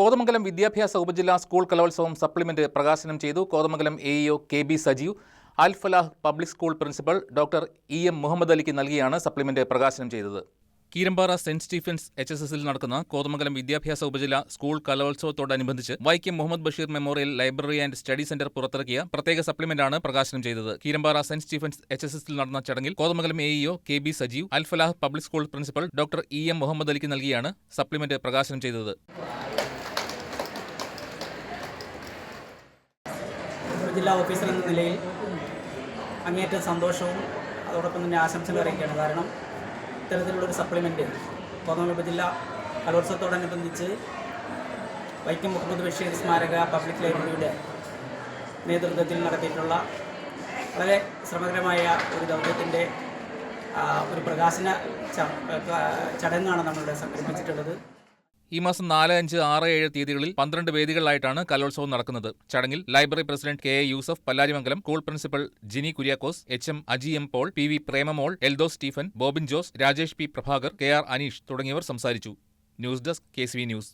കോതമംഗലം വിദ്യാഭ്യാസ ഉപജില്ലാ സ്കൂൾ കലോത്സവം സപ്ലിമെന്റ് പ്രകാശനം ചെയ്തു. Kothamangalam A EO K B Sajeev. Al Falah public school principal doctor E M Muhammad അലിക്ക് നൽകിയാണ് സപ്ലിമെന്റ് പ്രകാശനം ചെയ്തത്. Keerampara saint Stephen's H S എസിൽ നടക്കുന്ന കോതമംഗലം വിദ്യാഭ്യാസ ഉപജില്ല school കലോത്സവത്തോടനുബന്ധിച്ച് Vaikom Muhammad Basheer memorial library and study centre പുറത്തിറക്കിയ പ്രത്യേക സപ്ലിമെന്റാണ് പ്രകാശനം ചെയ്തത്. Keerampara saint Stephen's H S എസിൽ നടന്ന ചടങ്ങിൽ Kothamangalam A EO K B Sajeev Al Falah public school principal doctor E M Muhammad അലിക്ക് നൽകിയാണ് സപ്ലിമെന്റ് പ്രകാശനം ചെയ്തത്. ജില്ലാ ഓഫീസർ എന്ന നിലയിൽ അങ്ങേറ്റം സന്തോഷവും അതോടൊപ്പം തന്നെ ആശംസകൾ അറിയിക്കുകയാണ്. കാരണം ഇത്തരത്തിലുള്ളൊരു സപ്ലിമെന്റ് കോതമംഗലം ഉപജില്ല കലോത്സവത്തോടനുബന്ധിച്ച് വൈക്കം മുഹമ്മദ് ബഷീർ സ്മാരക പബ്ലിക് ലൈബ്രറിയുടെ നേതൃത്വത്തിൽ നടത്തിയിട്ടുള്ള വളരെ ശ്രമകരമായ ഒരു ദൗത്യത്തിന്റെ ഒരു പ്രകാശന ചടങ്ങാണ് നമ്മളിവിടെ സംഘടിപ്പിച്ചിട്ടുള്ളത്. ഈ മാസം നാല് അഞ്ച് ആറ് ഏഴ് തീയതികളിൽ പന്ത്രണ്ട് വേദികളിലായിട്ടാണ് കലോത്സവം നടക്കുന്നത്. ചടങ്ങിൽ library president K A Yusuf Pallarimangalam school principal Jini Kuriakose H M Aji M Paul P V Premamol Eldho Stephen Bobin Jose Rajesh P Prabhakar K R Aneesh തുടങ്ങിയവർ സംസാരിച്ചു. News desk K news.